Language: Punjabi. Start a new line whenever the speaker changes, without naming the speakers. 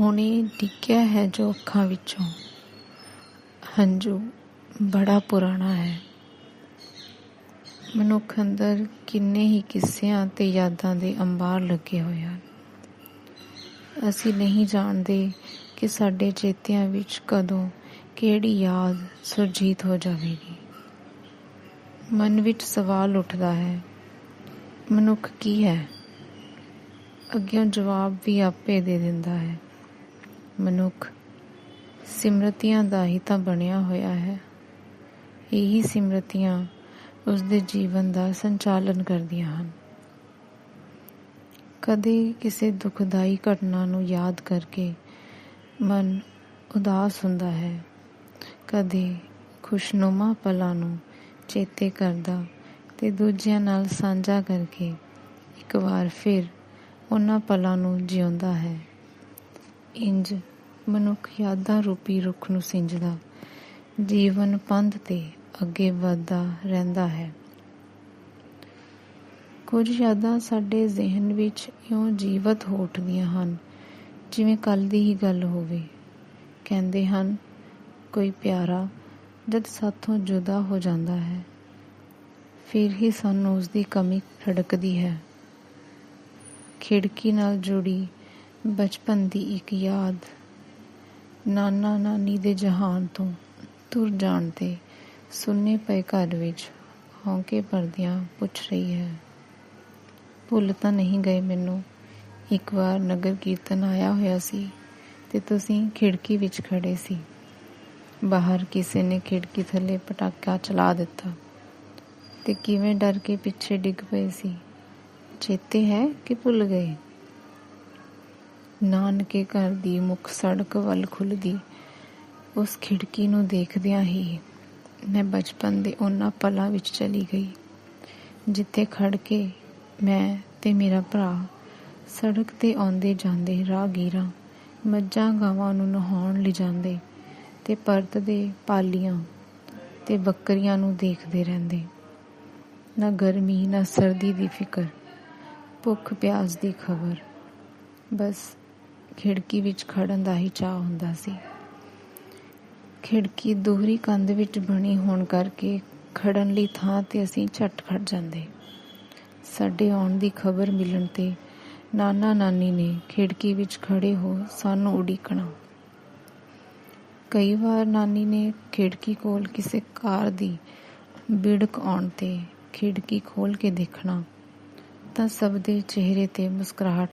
ਹੁਣੇ ਡਿੱਗਿਆ ਹੈ ਜੋ ਅੱਖਾਂ ਵਿੱਚੋਂ। ਹੰਝੂ ਬੜਾ ਪੁਰਾਣਾ ਹੈ। ਮਨੁੱਖ ਅੰਦਰ ਕਿੰਨੇ ਹੀ ਕਿੱਸਿਆਂ ਤੇ ਯਾਦਾਂ ਦੇ ਅੰਬਾਰ ਲੱਗੇ ਹੋਏ ਹਨ। ਅਸੀਂ ਨਹੀਂ ਜਾਣਦੇ ਕਿ ਸਾਡੇ ਚੇਤਿਆਂ ਵਿੱਚ ਕਦੋਂ ਕਿਹੜੀ ਯਾਦ ਸੁਰਜੀਤ ਹੋ ਜਾਵੇਗੀ। ਮਨ ਵਿੱਚ ਸਵਾਲ ਉੱਠਦਾ ਹੈ, ਮਨੁੱਖ ਕੀ ਹੈ? ਅੱਗੇ ਜਵਾਬ ਵੀ ਆਪੇ ਦੇ ਦਿੰਦਾ ਹੈ। ਮਨੁੱਖ ਸਿਮਰਤੀਆਂ ਦਾ ਹੀ ਤਾਂ ਬਣਿਆ ਹੋਇਆ ਹੈ। ਇਹੀ ਸਿਮਰਤੀਆਂ ਉਸ ਦੇ ਜੀਵਨ ਦਾ ਸੰਚਾਲਨ ਕਰਦੀਆਂ ਹਨ। ਕਦੇ ਕਿਸੇ ਦੁਖਦਾਈ ਘਟਨਾ ਨੂੰ ਯਾਦ ਕਰਕੇ ਮਨ ਉਦਾਸ ਹੁੰਦਾ ਹੈ। ਕਦੇ ਖੁਸ਼ਨੁਮਾ ਪਲਾਂ ਨੂੰ ਚੇਤੇ ਕਰਦਾ ਤੇ ਦੂਜਿਆਂ ਨਾਲ ਸਾਂਝਾ ਕਰਕੇ ਇੱਕ ਵਾਰ ਫਿਰ ਉਹਨਾਂ ਪਲਾਂ ਨੂੰ ਜਿਉਂਦਾ ਹੈ। ਇੰਜ ਮਨੁੱਖ ਯਾਦਾਂ ਰੂਪੀ ਰੁੱਖ ਨੂੰ ਸਿੰਜਦਾ। ਜੀਵਨ ਪੰਧ ਤੇ ਅੱਗੇ ਵਧਦਾ ਰਹਿੰਦਾ ਹੈ। ਕੁਝ ਯਾਦਾਂ ਸਾਡੇ ਜ਼ਿਹਨ ਵਿੱਚ ਇਉਂ ਜੀਵਤ ਹੋ ਉੱਠਦੀਆਂ ਹਨ, ਜਿਵੇਂ ਕੱਲ ਦੀ ਹੀ ਗੱਲ ਹੋਵੇ। ਕਹਿੰਦੇ ਹਨ, ਕੋਈ ਪਿਆਰਾ ਜਦ ਸਾਥੋਂ ਜੁਦਾ ਹੋ ਜਾਂਦਾ ਹੈ, ਫਿਰ ਹੀ ਸਾਨੂੰ ਉਸ ਦੀ ਕਮੀ ਖੜਕਦੀ ਹੈ। ਖਿੜਕੀ ਨਾਲ ਜੁੜੀ ਬਚਪਨ ਦੀ ਇੱਕ ਯਾਦ। ਨਾਨਾ ਨਾਨੀ ਦੇ ਜਹਾਨ ਤੋਂ ਤੁਰ ਜਾਣ ਤੇ ਸੁੰਨੇ ਪਏ ਘਰ ਵਿੱਚ ਹੌਂਕੇ ਪਰਦਿਆਂ ਪੁੱਛ ਰਹੀ ਹੈ, ਭੁੱਲ ਤਾਂ ਨਹੀਂ ਗਏ ਮੈਨੂੰ? ਇੱਕ ਵਾਰ ਨਗਰ ਕੀਰਤਨ ਆਇਆ ਹੋਇਆ ਸੀ ਤੇ ਤੁਸੀਂ ਖਿੜਕੀ ਵਿੱਚ ਖੜੇ ਸੀ। ਬਾਹਰ ਕਿਸੇ ਨੇ ਖਿੜਕੀ ਥੱਲੇ ਪਟਾਕਾ ਚਲਾ ਦਿੱਤਾ ਤੇ ਕਿਵੇਂ ਡਰ ਕੇ ਪਿੱਛੇ ਡਿੱਗ ਪਏ ਸੀ? ਚੇਤੇ ਹੈ ਕਿ ਭੁੱਲ ਗਏ? ਨਾਨਕੇ ਘਰ ਦੀ ਮੁੱਖ ਸੜਕ ਵੱਲ ਖੁੱਲਦੀ। ਉਸ ਖਿੜਕੀ ਨੂੰ ਦੇਖਦਿਆਂ ਹੀ ਮੈਂ ਬਚਪਨ ਦੇ ਉਹਨਾਂ ਪਲਾਂ ਵਿੱਚ ਚਲੀ ਗਈ, ਜਿੱਥੇ ਖੜ ਕੇ ਮੈਂ ਤੇ ਮੇਰਾ ਭਰਾ ਸੜਕ ਤੇ ਆਉਂਦੇ ਜਾਂਦੇ ਰਾਹਗੀਰਾਂ ਮੱਝਾਂ ਗਾਵਾਂ ਨੂੰ ਨਹਾਉਣ ਲਿਜਾਂਦੇ ਤੇ ਪਰਤਦੇ ਪਾਲੀਆਂ ਤੇ ਬੱਕਰੀਆਂ ਨੂੰ ਦੇਖਦੇ ਰਹਿੰਦੇ। ਨਾ ਗਰਮੀ, ਨਾ ਸਰਦੀ ਦੀ ਫਿਕਰ, ਭੁੱਖ ਪਿਆਸ ਦੀ ਖਬਰ। ਬਸ ਖਿੜਕੀ ਵਿੱਚ ਖੜਨ ਦਾ ਹੀ ਚਾਹ ਹੁੰਦਾ ਸੀ। ਖਿੜਕੀ ਦੋਹਰੀ ਕੰਧ ਵਿੱਚ ਬਣੀ ਹੋਣ ਕਰਕੇ ਖੜਨ ਲਈ ਥਾਂ ਤੇ ਅਸੀਂ ਝਟ ਖੜ ਜਾਂਦੇ। ਸਾਡੇ ਆਉਣ ਦੀ ਖਬਰ ਮਿਲਣ ਤੇ ਨਾਨਾ ਨਾਨੀ ਨੇ ਖਿੜਕੀ ਵਿੱਚ ਖੜੇ ਹੋ ਸਾਨੂੰ ਉਡੀਕਣਾ। ਕਈ ਵਾਰ ਨਾਨੀ ਨੇ ਖਿੜਕੀ ਕੋਲ ਕਿਸੇ ਕਾਰ ਦੀ ਬਿੜਕ ਆਉਣ ਤੇ ਖਿੜਕੀ ਖੋਲ ਕੇ ਦੇਖਣਾ ਤਾਂ ਸਭ ਦੇ ਚਿਹਰੇ ਤੇ ਮੁਸਕਰਾਹਟ